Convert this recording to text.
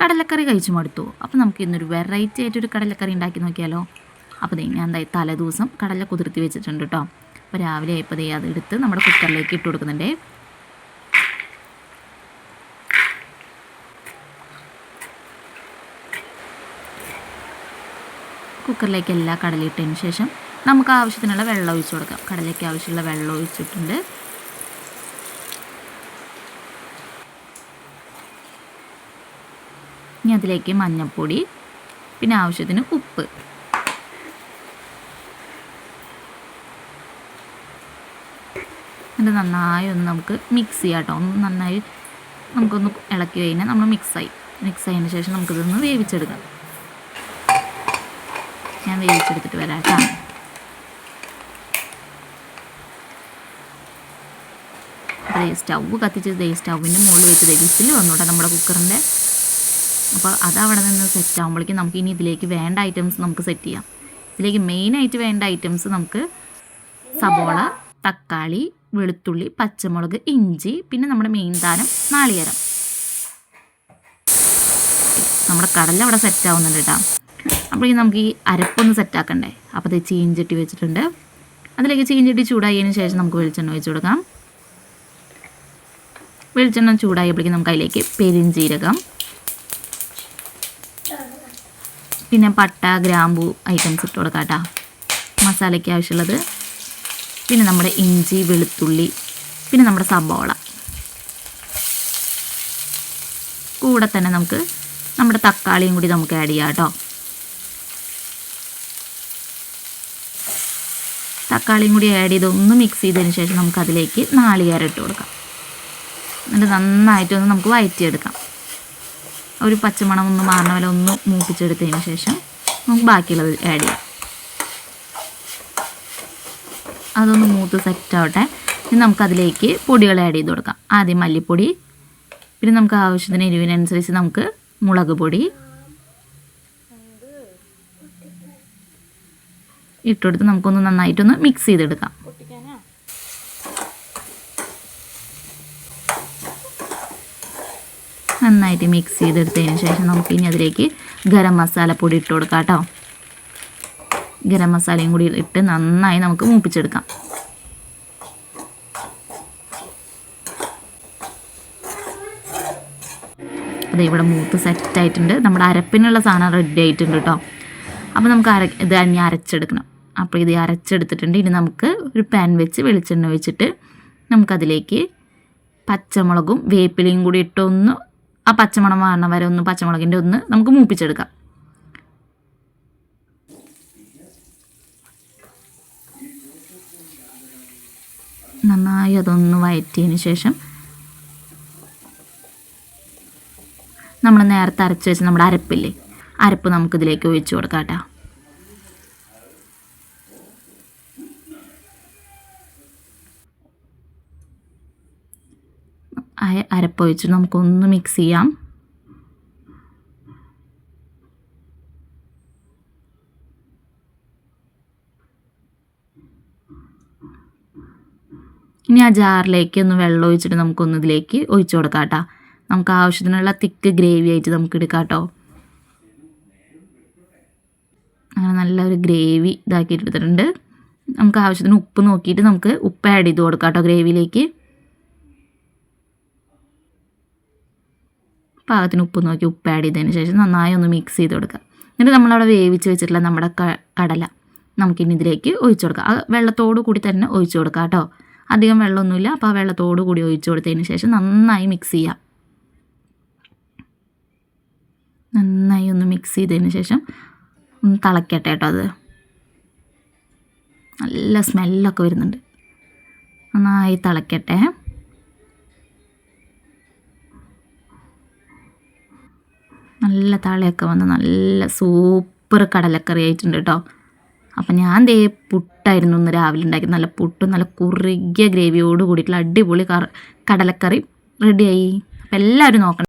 കടലക്കറി കഴിച്ചു മടുത്തു അപ്പോൾ നമുക്ക് ഇന്നൊരു വെറൈറ്റി ആയിട്ടൊരു കടലക്കറി ഉണ്ടാക്കി നോക്കിയാലോ? അപ്പോൾ ഞാൻ എന്തായാലും തലേ ദിവസം കടല കുതിർത്തി വെച്ചിട്ടുണ്ട് കേട്ടോ അപ്പോൾ രാവിലെ ആയപ്പോൾ അത് എടുത്ത് നമ്മുടെ കുക്കറിലേക്ക് ഇട്ട് കൊടുക്കുന്നുണ്ടേ. കുക്കറിലേക്ക് എല്ലാ കടലയിട്ടതിന് ശേഷം നമുക്ക് ആവശ്യത്തിനുള്ള വെള്ളം ഒഴിച്ചു കൊടുക്കാം. കടലയ്ക്ക് ആവശ്യമുള്ള വെള്ളം ഒഴിച്ചിട്ടുണ്ട്. ഇനി അതിലേക്ക് മഞ്ഞൾപ്പൊടി പിന്നെ ആവശ്യത്തിന് ഉപ്പ്. എന്നിട്ട് നന്നായി ഒന്ന് നമുക്ക് മിക്സ് ചെയ്യാം കേട്ടോ ഒന്ന് നന്നായി നമുക്കൊന്ന് ഇളക്കി കഴിഞ്ഞാൽ നമ്മൾ മിക്സായി മിക്സ് ആയതിന് ശേഷം നമുക്കിതൊന്ന് വേവിച്ചെടുക്കാം. ഞാൻ വേവിച്ചെടുത്തിട്ട് വരാം കേട്ടോ സ്റ്റൗ കത്തിച്ച് ദേ സ്റ്റൗവിന്റെ മുകളിൽ വെച്ച് ദേ വിസിൽ വന്നോട്ടെ നമ്മുടെ കുക്കറിന്റെ. അപ്പോൾ അതവിടെ നിന്ന് സെറ്റ് ആകുമ്പോഴേക്കും നമുക്ക് ഇനി ഇതിലേക്ക് വേണ്ട ഐറ്റംസ് നമുക്ക് സെറ്റ് ചെയ്യാം. ഇതിലേക്ക് മെയിനായിട്ട് വേണ്ട ഐറ്റംസ് നമുക്ക് സബോള തക്കാളി വെളുത്തുള്ളി പച്ചമുളക് ഇഞ്ചി പിന്നെ നമ്മുടെ മെയിൻ താരം നാളികേരം. നമ്മുടെ കടല അവിടെ സെറ്റ് ആവുന്നുണ്ട് കേട്ടോ. അപ്പോഴേക്കും നമുക്ക് ഈ അരപ്പൊന്ന് സെറ്റ് ആക്കണ്ടേ? അപ്പോൾ അത് ചീഞ്ചട്ടി വെച്ചിട്ടുണ്ട്. അതിലേക്ക് ചീഞ്ചട്ടി ചൂടായതിന് ശേഷം നമുക്ക് വെളിച്ചെണ്ണ ഒഴിച്ചു കൊടുക്കാം. വെളിച്ചെണ്ണ ചൂടായപ്പോഴേക്കും നമുക്ക് അതിലേക്ക് പെരിഞ്ചീരകം പിന്നെ പട്ട ഗ്രാമ്പു ഐറ്റംസ് ഇട്ട് കൊടുക്കാം കേട്ടോ മസാലയ്ക്ക് ആവശ്യമുള്ളത്. പിന്നെ നമ്മുടെ ഇഞ്ചി വെളുത്തുള്ളി പിന്നെ നമ്മുടെ സബോള. കൂടെ തന്നെ നമുക്ക് നമ്മുടെ തക്കാളിയും കൂടി നമുക്ക് ആഡ് ചെയ്യാം കേട്ടോ. തക്കാളിയും കൂടി ആഡ് ചെയ്ത് ഒന്ന് മിക്സ് ചെയ്തതിന് ശേഷം നമുക്ക് അതിലേക്ക് നാളികേരം ഇട്ട് കൊടുക്കാം. എന്നിട്ട് നന്നായിട്ടൊന്ന് നമുക്ക് വഴറ്റിയെടുക്കാം ഒരു പച്ചമണം ഒന്ന് മാറണ പോലെ ഒന്ന് മൂപ്പിച്ചെടുത്തതിന് ശേഷം നമുക്ക് ബാക്കിയുള്ളത് ആഡ് ചെയ്യാം. അതൊന്ന് മൂത്ത് സെറ്റ് ആവട്ടെ. ഇനി നമുക്കതിലേക്ക് പൊടികൾ ആഡ് ചെയ്ത് കൊടുക്കാം. ആദ്യം മല്ലിപ്പൊടി പിന്നെ നമുക്ക് ആവശ്യത്തിന് എരിവിനനുസരിച്ച് നമുക്ക് മുളക് പൊടി ഇട്ടുകൊടുത്ത് നമുക്കൊന്ന് നന്നായിട്ടൊന്ന് മിക്സ് ചെയ്തെടുക്കാം. നന്നായിട്ട് മിക്സ് ചെയ്തെടുത്തതിന് ശേഷം നമുക്ക് ഇനി അതിലേക്ക് ഗരം മസാല പൊടി ഇട്ട് കൊടുക്കാം കേട്ടോ ഗരം മസാലയും കൂടി ഇട്ട് നന്നായി നമുക്ക് മൂപ്പിച്ചെടുക്കാം. അത് ഇവിടെ മൂത്ത് സെറ്റായിട്ടുണ്ട് നമ്മുടെ അരപ്പിനുള്ള സാധനം റെഡി ആയിട്ടുണ്ട് കേട്ടോ അപ്പോൾ നമുക്ക് അര ഇത് ഇനി അരച്ചെടുക്കണം. അപ്പോൾ ഇത് അരച്ചെടുത്തിട്ടുണ്ട്. ഇനി നമുക്ക് ഒരു പാൻ വെച്ച് വെളിച്ചെണ്ണ വെച്ചിട്ട് നമുക്കതിലേക്ക് പച്ചമുളകും വേപ്പിലയും കൂടി ഇട്ടൊന്ന് ആ പച്ചമണം മാറണ വരെ ഒന്ന് പച്ചമുളകിന്റെ ഒന്ന് നമുക്ക് മൂപ്പിച്ചെടുക്കാം. നന്നായി അതൊന്ന് വയറ്റിയതിന് ശേഷം നമ്മൾ നേരത്തെ അരച്ച് വെച്ച് നമ്മുടെ അരപ്പില്ലേ? അരപ്പ് നമുക്കിതിലേക്ക് ഒഴിച്ചു കൊടുക്കാം കേട്ടോ. അരപ്പ് ഒഴിച്ച് നമുക്കൊന്ന് മിക്സ് ചെയ്യാം. ഇനി ആ ജാറിലേക്ക് ഒന്ന് വെള്ളം ഒഴിച്ചിട്ട് നമുക്കൊന്ന് ഇതിലേക്ക് ഒഴിച്ചു കൊടുക്കാം കേട്ടോ. നമുക്ക് ആവശ്യത്തിനുള്ള തിക്ക് ഗ്രേവി ആയിട്ട് നമുക്ക് എടുക്കാം കേട്ടോ. അങ്ങനെ നല്ലൊരു ഗ്രേവി ഇതാക്കിയിട്ട് എടുത്തിട്ടുണ്ട്. നമുക്ക് ആവശ്യത്തിന് ഉപ്പ് നോക്കിയിട്ട് നമുക്ക് ഉപ്പ് ആഡ് ചെയ്ത് കൊടുക്കാം കേട്ടോ ഗ്രേവിയിലേക്ക് പാകത്തിന് ഉപ്പ് നോക്കി ഉപ്പ് ആഡ് ചെയ്തതിന് ശേഷം നന്നായി ഒന്ന് മിക്സ് ചെയ്ത് കൊടുക്കുക. എന്നിട്ട് നമ്മളവിടെ വേവിച്ച് വെച്ചിട്ടുള്ള നമ്മുടെ കടല നമുക്കിനി ഇതിലേക്ക് ഒഴിച്ചു കൊടുക്കാം. ആ വെള്ളത്തോടു കൂടി തന്നെ ഒഴിച്ചു കൊടുക്കുക കേട്ടോ. അധികം വെള്ളമൊന്നുമില്ല. അപ്പോൾ ആ വെള്ളത്തോടു കൂടി ഒഴിച്ചു കൊടുത്തതിന് ശേഷം നന്നായി മിക്സ് ചെയ്യാം. നന്നായി ഒന്ന് മിക്സ് ചെയ്തതിന് ശേഷം ഒന്ന് തിളക്കട്ടെ കേട്ടോ അത്. നല്ല സ്മെല്ലൊക്കെ വരുന്നുണ്ട്. നന്നായി തിളക്കട്ടെ. നല്ല തളയൊക്കെ വന്ന് നല്ല സൂപ്പർ കടലക്കറി ആയിട്ടുണ്ട് കേട്ടോ അപ്പം ഞാൻ ദേ പുട്ടായിരുന്നു ഇന്ന് രാവിലെ ഉണ്ടാക്കി നല്ല പുട്ടും നല്ല കുറുകിയ ഗ്രേവിയോട് കൂടിയിട്ടുള്ള അടിപൊളി കടലക്കറി റെഡിയായി അപ്പം എല്ലാവരും നോക്കണം.